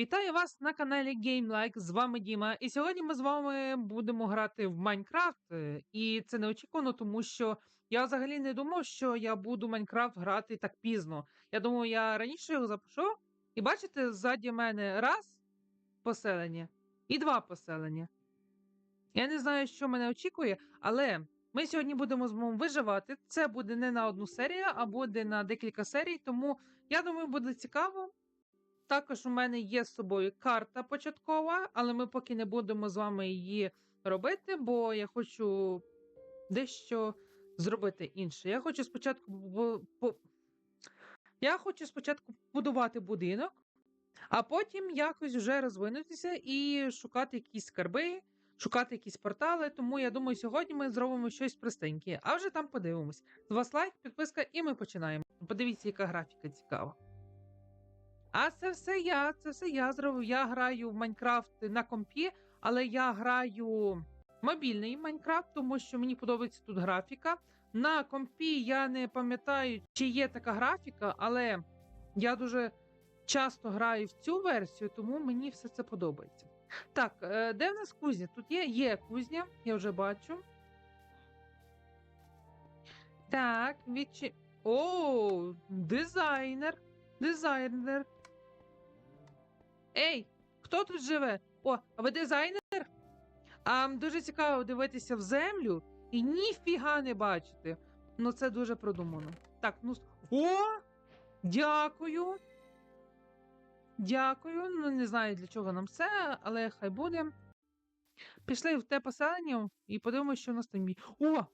Вітаю вас на каналі GameLike. З вами Діма. І сьогодні ми з вами будемо грати в Майнкрафт. Е, І це неочікувано, тому що я взагалі не думав, що я буду Майнкрафт грати так пізно. Я думав, я раніше його запишу. І бачите, ззаді мене раз поселення і два поселення. Я не знаю, що мене очікує, але ми сьогодні будемо з вами виживати. Це буде не на одну серію, а буде на декілька серій, тому я думаю, буде цікаво. Також у мене є з собою карта початкова, але ми поки не будемо з вами її робити, бо я хочу дещо зробити інше. Я хочу спочатку я хочу спочатку будувати будинок, а потім якось вже розвинутися і шукати якісь скарби, шукати якісь портали. Тому я думаю, сьогодні ми зробимо щось простеньке, а вже там подивимось. З вас лайк, підписка, і ми починаємо. Подивіться, яка графіка цікава. А це все я, це все я зробив. Я граю в Майнкрафт на компі, але я граю мобільний Майнкрафт, тому що мені подобається тут графіка. На компі я не пам'ятаю, чи є така графіка, але я дуже часто граю в цю версію, тому мені все це подобається. Так, е, де в нас кузня? Тут є, є кузня, я вже бачу. Так, відчі... О, дизайнер. Дизайнер. Ей, хто тут живе? О, а ви дизайнер? А дуже цікаво дивитися в землю і ніфіга не бачити. Ну, це дуже продумано. Так, ну. О! Дякую. Дякую. Ну, не знаю, для чого нам це, але хай буде. Пішли в те поселення і подивимося, що у нас там є. О!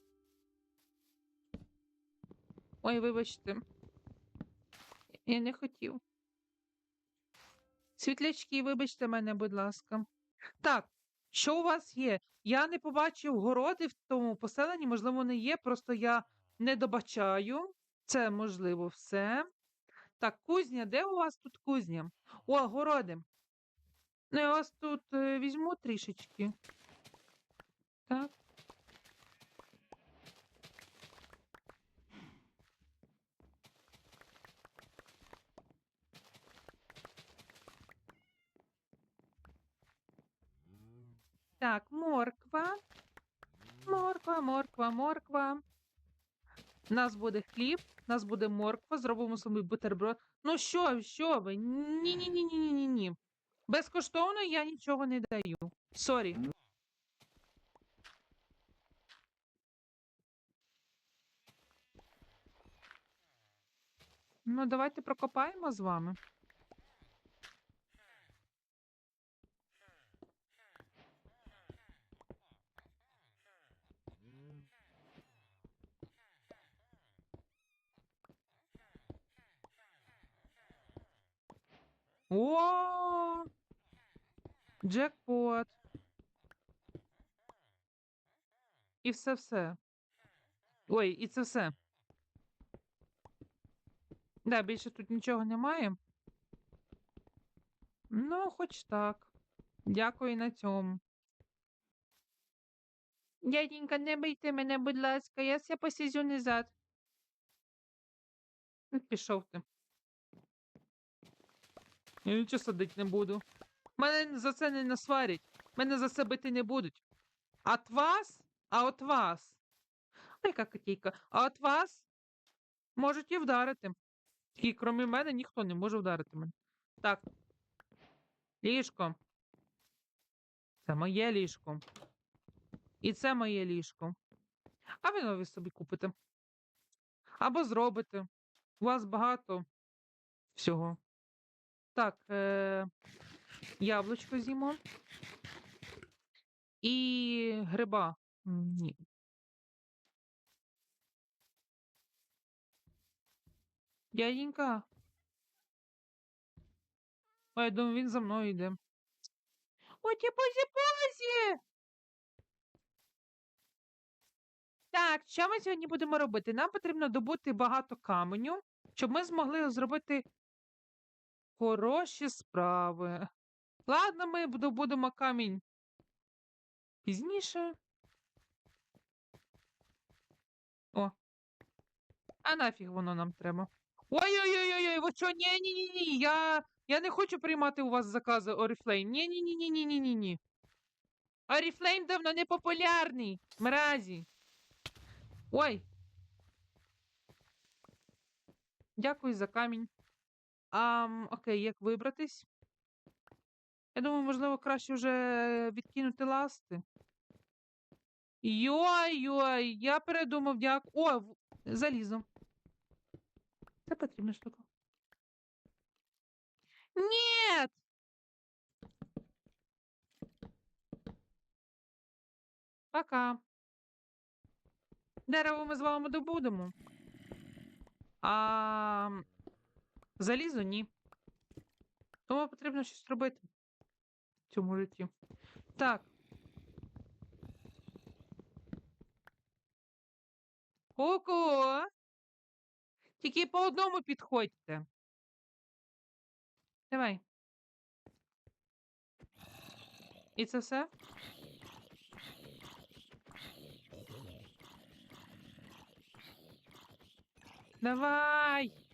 Ой, вибачте. Я не хотів. Світлячки, вибачте мене, будь ласка. Так, що у вас є? Я не побачив городи в тому поселенні, можливо, вони є, просто я не добачаю. Це можливо все. Так, кузня, де у вас тут кузня? О, городи. Ну, я вас тут е, візьму трішечки. Так. Так, морква. Морква, морква, морква. У нас буде хліб, у нас буде морква, зробимо собі бутерброд. Ну що, що ви? Ні, ні, ні, ні, ні, ні, ні. Безкоштовно я нічого не даю. Сорі. Ну, давайте прокопаємо з вами. О! Джекпот. І все все. Ой, і це все. Да, більше тут нічого немає. Ну, хоч так. Дякую на цьому. Дяденька, не бийте мене, будь ласка, я ся посізю назад. Ну, Пішов ти. Я нічого садити не буду. Мене за це не насварять. Мене за це бити не будуть. От вас? А от вас. Ой, яка котейка. А от вас можуть і вдарити. І крім мене ніхто не може вдарити мене. Так. Ліжко. Це моє ліжко. І це моє ліжко. А ви нові собі купите. Або зробите. У вас багато всього. Так, е- яблучко з'їмо. І гриба. Ні. Дяденька. Ой, я думаю, він за мною йде. Оті позі позі. Так, що ми сьогодні будемо робити? Нам потрібно добути багато каменю, щоб ми змогли зробити хороші справи. Ладно, ми добудемо камінь пізніше. О. А нафіг воно нам треба. Ой-ой-ой-ой, ви що? Ні, ні, ні, ні. Я Я не хочу приймати у вас закази Oriflame. Ні, ні, ні, ні, ні, ні, ні, ні. Oriflame давно не популярний. Мразі. Ой. Дякую за камінь. Ам, окей, як вибратись? Я думаю, можливо, краще вже відкинути ласти. Йой-йой, я передумав, дякую. О, залізо. Це потрібна штука. Ні! Пока. Дерево ми з вами добудемо. А залізо ні. Тому потрібно щось робити в цьому житті. Так. Ого! Тільки по одному підходьте. Давай. І це все? Давай.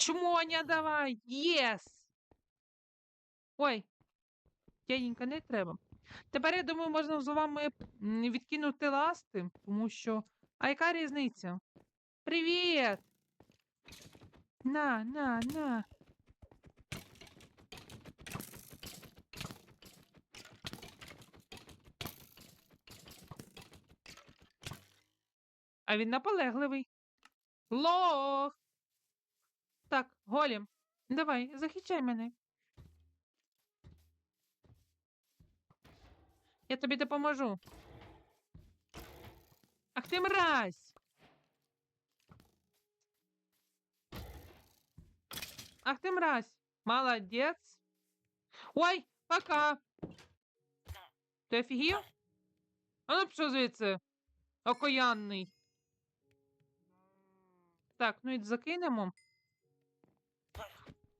Чмоня, давай. Єс. Ой. Дяденька, не треба. Тепер, я думаю, можна з вами відкинути ласти, тому що. А яка різниця? Привіт! На, на, на. А він наполегливий. Лох. Так, голім. Давай, захищай мене. Я тобі допоможу. Ах ти мразь! Ах ти мразь! Молодець! Ой, пока! Ти офігів? А ну пішов звідси. Окоянний. Так, ну і закинемо.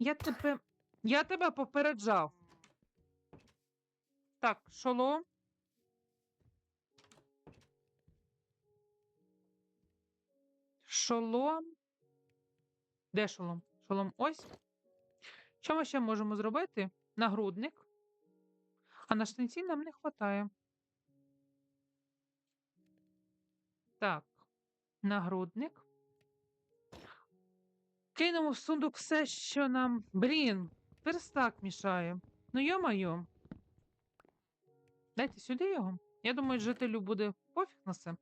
Я тебе. Я тебе попереджав. Так, шолом. Шолом. Де шолом? Шолом ось. Що ми ще можемо зробити? Нагрудник. А на штанці нам не вистачає. Так, нагрудник. Кинемо в сундук все, що нам. Блін, верстак мішає. Ну йо-майо. Дайте сюди його. Я думаю, жителю буде пофіг на це.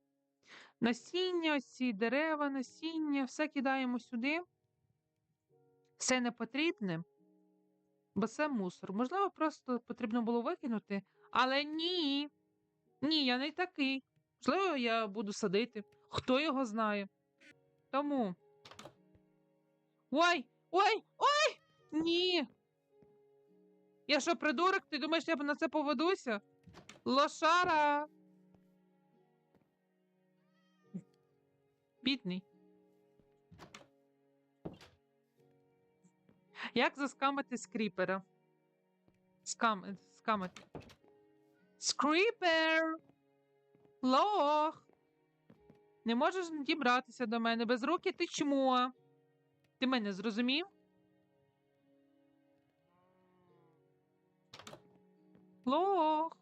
Насіння, ці дерева, насіння, все кидаємо сюди. Все не потрібне, бо це мусор. Можливо, просто потрібно було викинути, але ні. Ні, я не такий. Можливо, я буду садити. Хто його знає. Тому. Ой, ой, ой! Ні. Я що, придурок? Ти думаєш, я б на це поведуся? Лошара. Бідний. Як заскамити скріпера? Скам... Скамити. Скріпер! Лох! Не можеш дібратися до мене без руки ти чмо. Ти мене зрозумів? Лох.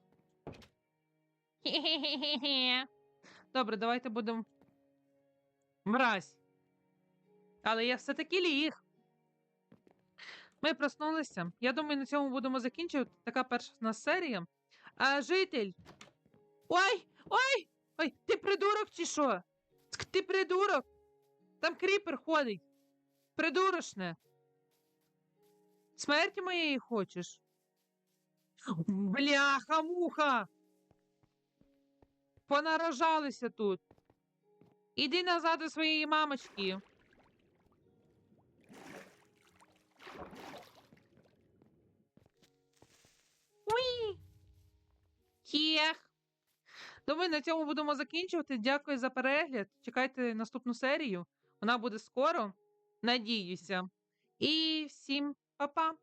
Хе-хе-хе-хе. Добре, давайте будемо. Мразь. Але я все-таки ліг. Ми проснулися. Я думаю, на цьому будемо закінчувати. Така перша в нас серія. А житель. Ой! Ой! Ой! Ти придурок чи що? Ти придурок? Там кріпер ходить. Придурошне. Смерті моєї хочеш? Бляха, муха. Понаражалися тут. Іди назад до своєї мамочки. Уї. Хех. Думаю, на цьому будемо закінчувати. Дякую за перегляд. Чекайте наступну серію. Вона буде скоро. Надіюся. І всім па-па.